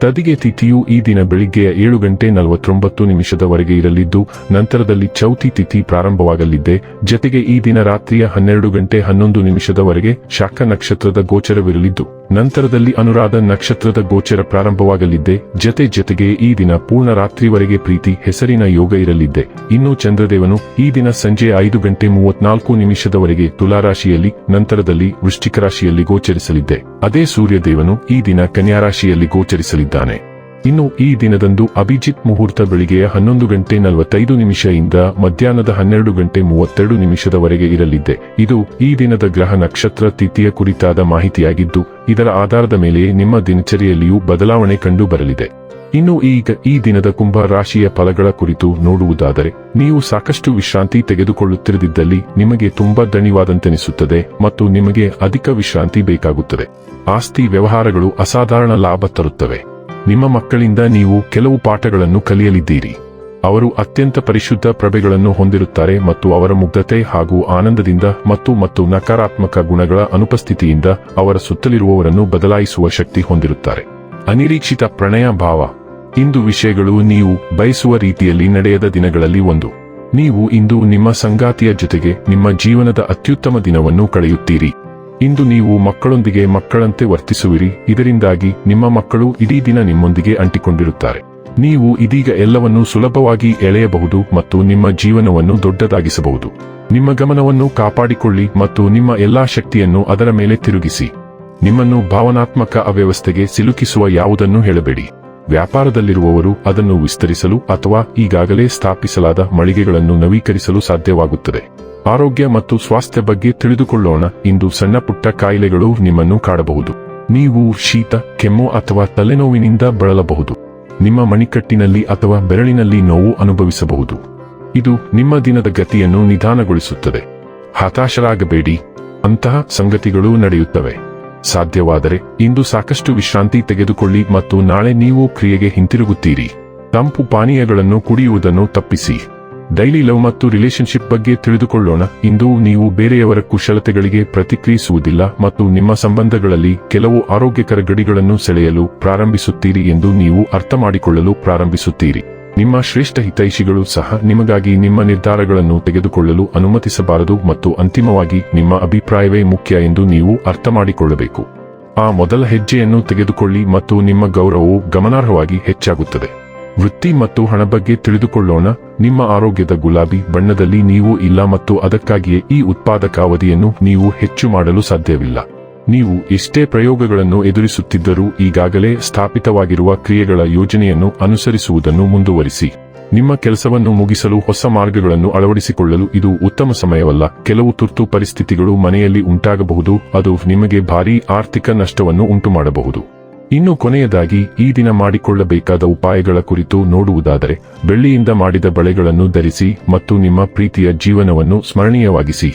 ತದಿಗೆ ತಿಥಿಯು ಈ ದಿನ ಬೆಳಿಗ್ಗೆಯ ಏಳು ಗಂಟೆ ನಲವತ್ತೊಂಬತ್ತು ನಿಮಿಷದವರೆಗೆ ಇರಲಿದ್ದು, ನಂತರದಲ್ಲಿ ಚೌತಿ ತಿಥಿ ಪ್ರಾರಂಭವಾಗಲಿದೆ. ಜತೆಗೆ ಈ ದಿನ ರಾತ್ರಿಯ ಹನ್ನೆರಡು ಗಂಟೆ ಹನ್ನೊಂದು ನಿಮಿಷದವರೆಗೆ ಶಾಖ ನಕ್ಷತ್ರದ ಗೋಚರವಿರಲಿದ್ದು ನಂತರದಲ್ಲಿ ಅನುರಾಧ ನಕ್ಷತ್ರದ ಗೋಚರ ಪ್ರಾರಂಭವಾಗಲಿದ್ದೆ. ಜತೆ ಜತೆಗೆ ಈ ದಿನ ಪೂರ್ಣ ರಾತ್ರಿವರೆಗೆ ಪ್ರೀತಿ, ಹೆಸರಿನ ಯೋಗ ಇರಲಿದ್ದೆ. ಇನ್ನು ಚಂದ್ರದೇವನು ಈ ದಿನ ಸಂಜೆ ಐದು ಗಂಟೆ ಮೂವತ್ನಾಲ್ಕು ನಿಮಿಷದವರೆಗೆ ತುಲಾರಾಶಿಯಲ್ಲಿ, ನಂತರದಲ್ಲಿ ವೃಶ್ಚಿಕ ರಾಶಿಯಲ್ಲಿ ಗೋಚರಿಸಲಿದ್ದೆ. ಅದೇ ಸೂರ್ಯದೇವನು ಈ ದಿನ ಕನ್ಯಾರಾಶಿಯಲ್ಲಿ ಗೋಚರಿಸಲಿದ್ದಾನೆ. ಇನ್ನು ಈ ದಿನದಂದು ಅಭಿಜಿತ್ ಮುಹೂರ್ತ ಬೆಳಿಗ್ಗೆ ಹನ್ನೊಂದು ಗಂಟೆ ನಲವತ್ತೈದು ನಿಮಿಷದಿಂದ ಮಧ್ಯಾಹ್ನದ ಹನ್ನೆರಡು ಗಂಟೆ ಮೂವತ್ತೆರಡು ನಿಮಿಷದವರೆಗೆ ಇರಲಿದೆ. ಇದು ಈ ದಿನದ ಗ್ರಹ ನಕ್ಷತ್ರ ತಿಥಿಯ ಕುರಿತಾದ ಮಾಹಿತಿಯಾಗಿದ್ದು, ಇದರ ಆಧಾರದ ಮೇಲೆ ನಿಮ್ಮ ದಿನಚರಿಯಲ್ಲಿಯೂ ಬದಲಾವಣೆ ಕಂಡು ಬರಲಿದೆ ಇನ್ನು ಈಗ ಈ ದಿನದ ಕುಂಭ ರಾಶಿಯ ಫಲಗಳ ಕುರಿತು ನೋಡುವುದಾದರೆ, ನೀವು ಸಾಕಷ್ಟು ವಿಶ್ರಾಂತಿ ತೆಗೆದುಕೊಳ್ಳುತ್ತಿರದಿದ್ದಲ್ಲಿ ನಿಮಗೆ ತುಂಬಾ ದಣಿವಾದಂತೆನಿಸುತ್ತದೆ ಮತ್ತು ನಿಮಗೆ ಅಧಿಕ ವಿಶ್ರಾಂತಿ ಬೇಕಾಗುತ್ತದೆ. ಆಸ್ತಿ ವ್ಯವಹಾರಗಳು ಅಸಾಧಾರಣ ಲಾಭ ತರುತ್ತವೆ. ನಿಮ್ಮ ಮಕ್ಕಳಿಂದ ನೀವು ಕೆಲವು ಪಾಠಗಳನ್ನು ಕಲಿಯಲಿದ್ದೀರಿ. ಅವರು ಅತ್ಯಂತ ಪರಿಶುದ್ಧ ಪ್ರಭೆಗಳನ್ನು ಹೊಂದಿರುತ್ತಾರೆ ಮತ್ತು ಅವರ ಮುಗ್ಧತೆ ಹಾಗೂ ಆನಂದದಿಂದ ಮತ್ತು ಮತ್ತು ನಕಾರಾತ್ಮಕ ಗುಣಗಳ ಅನುಪಸ್ಥಿತಿಯಿಂದ ಅವರ ಸುತ್ತಲಿರುವವರನ್ನು ಬದಲಾಯಿಸುವ ಶಕ್ತಿ ಹೊಂದಿರುತ್ತಾರೆ. ಅನಿರೀಕ್ಷಿತ ಪ್ರಣಯ ಭಾವ. ಇಂದು ವಿಷಯಗಳು ನೀವು ಬಯಸುವ ರೀತಿಯಲ್ಲಿ ನಡೆಯದ ದಿನಗಳಲ್ಲಿ ಒಂದು. ನೀವು ಇಂದು ನಿಮ್ಮ ಸಂಗಾತಿಯ ಜೊತೆಗೆ ನಿಮ್ಮ ಜೀವನದ ಅತ್ಯುತ್ತಮ ದಿನವನ್ನು ಕಳೆಯುತ್ತೀರಿ. ಇಂದು ನೀವು ಮಕ್ಕಳೊಂದಿಗೆ ಮಕ್ಕಳಂತೆ ವರ್ತಿಸುವಿರಿ, ಇದರಿಂದಾಗಿ ನಿಮ್ಮ ಮಕ್ಕಳು ಇಡೀ ದಿನ ನಿಮ್ಮೊಂದಿಗೆ ಅಂಟಿಕೊಂಡಿರುತ್ತಾರೆ. ನೀವು ಇದೀಗ ಎಲ್ಲವನ್ನೂ ಸುಲಭವಾಗಿ ಎಳೆಯಬಹುದು ಮತ್ತು ನಿಮ್ಮ ಜೀವನವನ್ನು ದೊಡ್ಡದಾಗಿಸಬಹುದು. ನಿಮ್ಮ ಗಮನವನ್ನು ಕಾಪಾಡಿಕೊಳ್ಳಿ ಮತ್ತು ನಿಮ್ಮ ಎಲ್ಲಾ ಶಕ್ತಿಯನ್ನು ಅದರ ಮೇಲೆ ತಿರುಗಿಸಿ. ನಿಮ್ಮನ್ನು ಭಾವನಾತ್ಮಕ ಅವ್ಯವಸ್ಥೆಗೆ ಸಿಲುಕಿಸುವ ಯಾವುದನ್ನು ಹೇಳಬೇಡಿ. ವ್ಯಾಪಾರದಲ್ಲಿರುವವರು ಅದನ್ನು ವಿಸ್ತರಿಸಲು ಅಥವಾ ಈಗಾಗಲೇ ಸ್ಥಾಪಿಸಲಾದ ಮಳಿಗೆಗಳನ್ನು ನವೀಕರಿಸಲು ಸಾಧ್ಯವಾಗುತ್ತದೆ. ಆರೋಗ್ಯ ಮತ್ತು ಸ್ವಾಸ್ಥ್ಯ ಬಗ್ಗೆ ತಿಳಿದುಕೊಳ್ಳೋಣ. ಇಂದು ಸಣ್ಣ ಪುಟ್ಟ ಕಾಯಿಲೆಗಳು ನಿಮ್ಮನ್ನು ಕಾಡಬಹುದು. ನೀವು ಶೀತ, ಕೆಮ್ಮು ಅಥವಾ ತಲೆನೋವಿನಿಂದ ಬಳಲಬಹುದು. ನಿಮ್ಮ ಮಣಿಕಟ್ಟಿನಲ್ಲಿ ಅಥವಾ ಬೆರಳಿನಲ್ಲಿ ನೋವು ಅನುಭವಿಸಬಹುದು. ಇದು ನಿಮ್ಮ ದಿನದ ಗತಿಯನ್ನು ನಿಧಾನಗೊಳಿಸುತ್ತದೆ. ಹತಾಶರಾಗಬೇಡಿ. ಅಂತಹ ಸಂಗತಿಗಳು ನಡೆಯುತ್ತವೆ. ಸಾಧ್ಯವಾದರೆ ಇಂದು ಸಾಕಷ್ಟು ವಿಶ್ರಾಂತಿ ತೆಗೆದುಕೊಳ್ಳಿ ಮತ್ತು ನಾಳೆ ನೀವು ಕ್ರಿಯೆಗೆ ಹಿಂತಿರುಗುತ್ತೀರಿ. ತಂಪು ಪಾನೀಯಗಳನ್ನು ಕುಡಿಯುವುದನ್ನು ತಪ್ಪಿಸಿ. ಡೈಲಿ ಲವ್ ಮತ್ತು ರಿಲೇಶನ್ಶಿಪ್ ಬಗ್ಗೆ ತಿಳಿದುಕೊಳ್ಳೋಣ. ಇಂದು ನೀವು ಬೇರೆಯವರ ಕುಶಲತೆಗಳಿಗೆ ಪ್ರತಿಕ್ರಿಯಿಸುವುದಿಲ್ಲ ಮತ್ತು ನಿಮ್ಮ ಸಂಬಂಧಗಳಲ್ಲಿ ಕೆಲವು ಆರೋಗ್ಯಕರ ಗಡಿಗಳನ್ನು ಸೆಳೆಯಲು ಪ್ರಾರಂಭಿಸುತ್ತೀರಿ ಎಂದು ನೀವು ಅರ್ಥಮಾಡಿಕೊಳ್ಳಲು ಪ್ರಾರಂಭಿಸುತ್ತೀರಿ. ನಿಮ್ಮ ಶ್ರೇಷ್ಠ ಹಿತೈಷಿಗಳು ಸಹ ನಿಮಗಾಗಿ ನಿಮ್ಮ ನಿರ್ಧಾರಗಳನ್ನು ತೆಗೆದುಕೊಳ್ಳಲು ಅನುಮತಿಸಬಾರದು ಮತ್ತು ಅಂತಿಮವಾಗಿ ನಿಮ್ಮ ಅಭಿಪ್ರಾಯವೇ ಮುಖ್ಯ ಎಂದು ನೀವು ಅರ್ಥಮಾಡಿಕೊಳ್ಳಬೇಕು. ಆ ಮೊದಲ ಹೆಜ್ಜೆಯನ್ನು ತೆಗೆದುಕೊಳ್ಳಿ ಮತ್ತು ನಿಮ್ಮ ಗೌರವವು ಗಮನಾರ್ಹವಾಗಿ ಹೆಚ್ಚಾಗುತ್ತದೆ. ವೃತ್ತಿ ಮತ್ತು ಹಣ ಬಗ್ಗೆ ತಿಳಿದುಕೊಳ್ಳೋಣ. ನಿಮ್ಮ ಆರೋಗ್ಯದ ಗುಲಾಬಿ ಬಣ್ಣದಲ್ಲಿ ನೀವು ಇಲ್ಲ ಮತ್ತು ಅದಕ್ಕಾಗಿಯೇ ಈ ಉತ್ಪಾದಕ ಅವಧಿಯನ್ನು ನೀವು ಹೆಚ್ಚು ಮಾಡಲು ಸಾಧ್ಯವಿಲ್ಲ. ನೀವು ಎಷ್ಟೇ ಪ್ರಯೋಗಗಳನ್ನು ಎದುರಿಸುತ್ತಿದ್ದರೂ ಈಗಾಗಲೇ ಸ್ಥಾಪಿತವಾಗಿರುವ ಕ್ರಿಯೆಗಳ ಯೋಜನೆಯನ್ನು ಅನುಸರಿಸುವುದನ್ನು ಮುಂದುವರಿಸಿ. ನಿಮ್ಮ ಕೆಲಸವನ್ನು ಮುಗಿಸಲು ಹೊಸ ಮಾರ್ಗಗಳನ್ನು ಅಳವಡಿಸಿಕೊಳ್ಳಲು ಇದು ಉತ್ತಮ ಸಮಯವಲ್ಲ. ಕೆಲವು ತುರ್ತು ಪರಿಸ್ಥಿತಿಗಳು ಮನೆಯಲ್ಲಿ ಉಂಟಾಗಬಹುದು, ಅದು ನಿಮಗೆ ಭಾರೀ ಆರ್ಥಿಕ ನಷ್ಟವನ್ನು ಉಂಟುಮಾಡಬಹುದು. ಇನ್ನು ಕೊನೆಯದಾಗಿ, ಈ ದಿನ ಮಾಡಿಕೊಳ್ಳಬೇಕಾದ ಉಪಾಯಗಳ ಕುರಿತು ನೋಡುವುದಾದರೆ, ಬೆಳ್ಳಿಯಿಂದ ಮಾಡಿದ ಬಳೆಗಳನ್ನು ಧರಿಸಿ ಮತ್ತು ನಿಮ್ಮ ಪ್ರೀತಿಯ ಜೀವನವನ್ನು ಸ್ಮರಣೀಯವಾಗಿಸಿ.